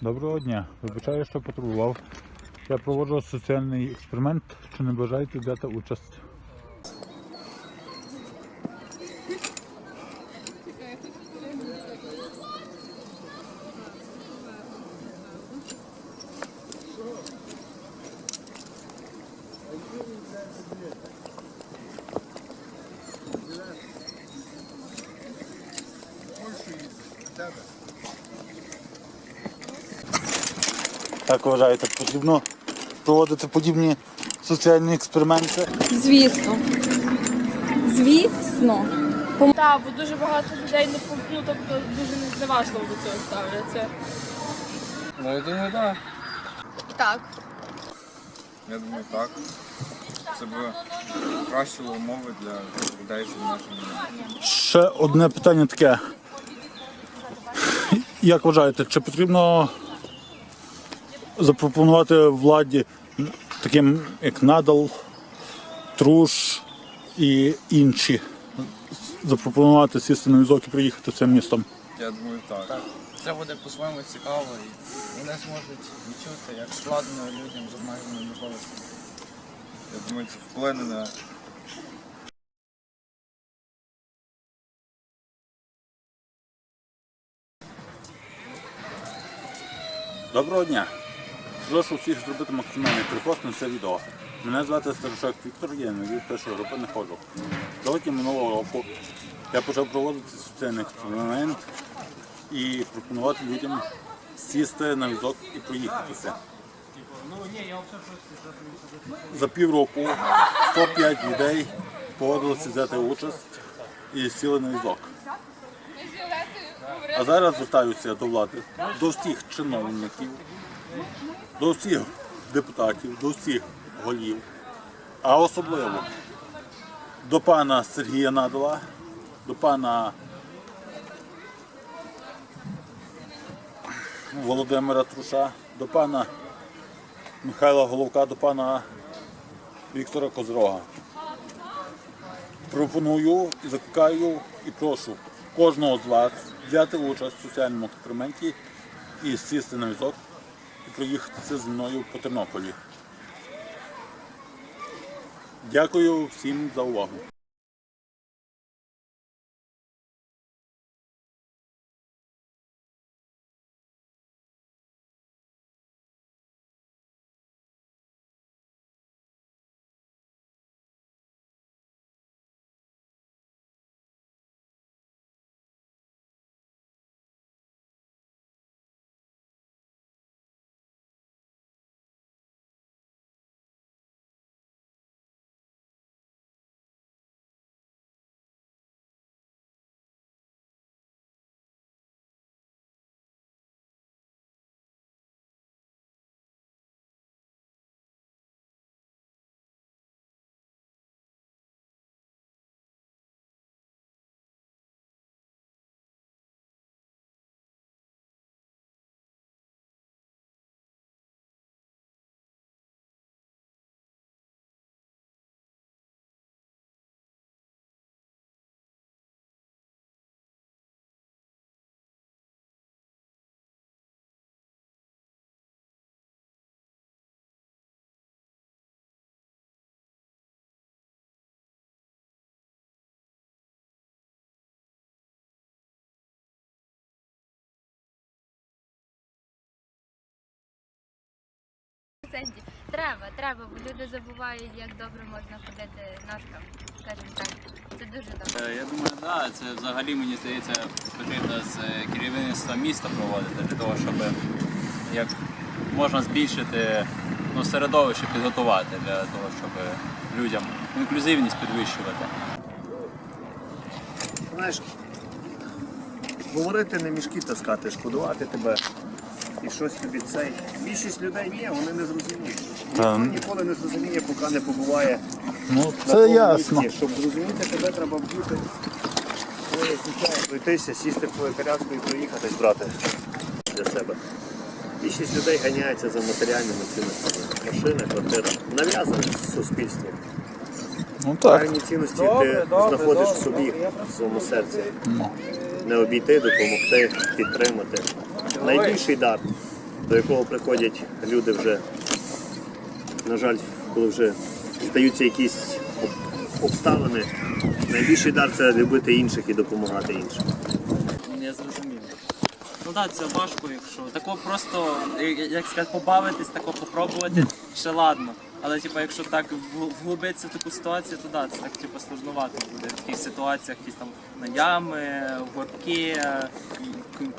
Доброго дня. Вибачаю, що патрулював. Я проводжу соціальний експеримент. Чи не бажаєте взяти участь? Як вважаєте, потрібно проводити подібні соціальні експерименти? Звісно. Звісно. Так, бо дуже багато людей не ну, тобто дуже зневажливо до цього ставляться. Ну, я думаю, так. Так. Я думаю, так. Це би кращили умови для людей з обмеженими. Ще одне питання таке. Як вважаєте, чи потрібно запропонувати владі таким як надал, труш і інші? Запропонувати сісти на візок і приїхати цим містом? Я думаю, так. Це буде по-своєму цікаво і вони зможуть відчути, як складно людям з обмеженими можливостями. Я думаю, це вплине на Доброго дня! Прошу всіх зробити максимальний припост на це відео. Мене звати Старошак Віктор, я інвалід першої групи не ходжу. Сьогодні минулого року я почав проводити соціальний експеримент і пропонувати людям сісти на візок і проїхатися. За півроку 105 людей погодилися взяти участь і сіли на візок. А зараз звертаюся до влади, до всіх чиновників, до всіх депутатів, до всіх голів, а особливо до пана Сергія Надала, до пана Володимира Труша, до пана Михайла Головка, до пана Віктора Козрога. Пропоную закликаю і прошу кожного з вас взяти участь в соціальному експерименті і сісти на візок і проїхатися зі мною по Тернополі. Дякую всім за увагу. Сенсі. Треба, треба, бо люди забувають, як добре можна ходити ножками, скажімо так. Це дуже добре. Е, Я думаю, так, це взагалі мені здається потрібно з е, керівництва міста проводити для того, щоб як можна збільшити ну, середовище підготувати для того, щоб людям інклюзивність підвищувати. Знаєш, говорити не мішки таскати, шкодувати тебе і щось тобі цей. Більшість людей ні, вони не зрозуміють. Ніхто ніколи не зрозуміє, поки не побуває Ну, на це тому ясно. місці. Щоб зрозуміти, тебе треба вдіти. Твоє звичайно, пройтися, сісти в твою коляску і проїхатись, брати для себе. Більшість людей ганяється за матеріальними цінностями. Машини, квартира. Нав'язані суспільством. Ну так. Реальні цінності ти знаходиш в собі, в своєму серці. Не обійти, допомогти, підтримати. Найбільший дар до якого приходять люди вже, на жаль, коли вже стаються якісь обставини. Найбільший дар це любити інших і допомагати іншим. Я зрозумів. Ну так, це важко, якщо тако просто, як сказати, побавитись, тако попробувати, ще ладно. Але типу, якщо так вгл- вглубитися в таку ситуацію, то да, це так типу сложновато буде. В таких ситуаціях якісь там на ями, горбки, к-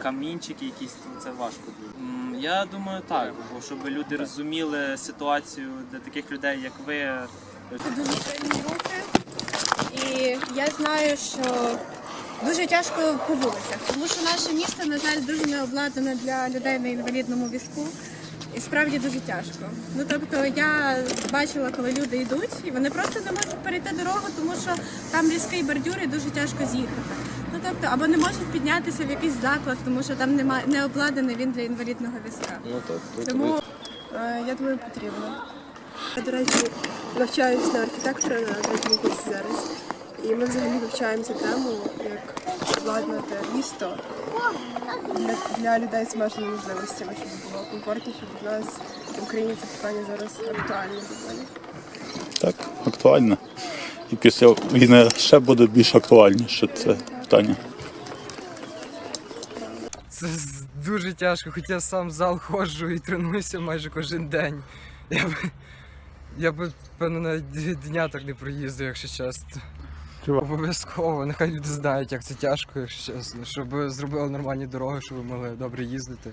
камінчики якісь, то це важко буде. Я думаю, так, бо щоб люди розуміли ситуацію для таких людей, як ви. Дуже сильні руки. І я знаю, що дуже тяжко по вулицях, тому що наше місто, на жаль, дуже не обладнане для людей на інвалідному візку. І справді дуже тяжко. Ну тобто я бачила, коли люди йдуть, і вони просто не можуть перейти дорогу, тому що там різкий бордюр і дуже тяжко з'їхати. Ну тобто, або не можуть піднятися в якийсь заклад, тому що там немає не обладнаний він для інвалідного візка. Тому Е, Я думаю, потрібно. Я, до речі, навчаюсь на архітектора на третьому курсі. І ми взагалі вивчаємо цю тему, як обладнати місто для, для людей з обмеженими можливостями, щоб було комфортніше, бо в нас в Україні це питання зараз актуальне доволі. Так, актуально. І після війни ще буде більш актуальніше це питання. Це дуже тяжко, хоча я сам в зал ходжу і тренуюся майже кожен день. Я би, я би певно, навіть дня так не проїздив, якщо чесно. Обов'язково, нехай люди знають, як це тяжко, якщо чесно, щоб зробили нормальні дороги, щоб ви могли добре їздити.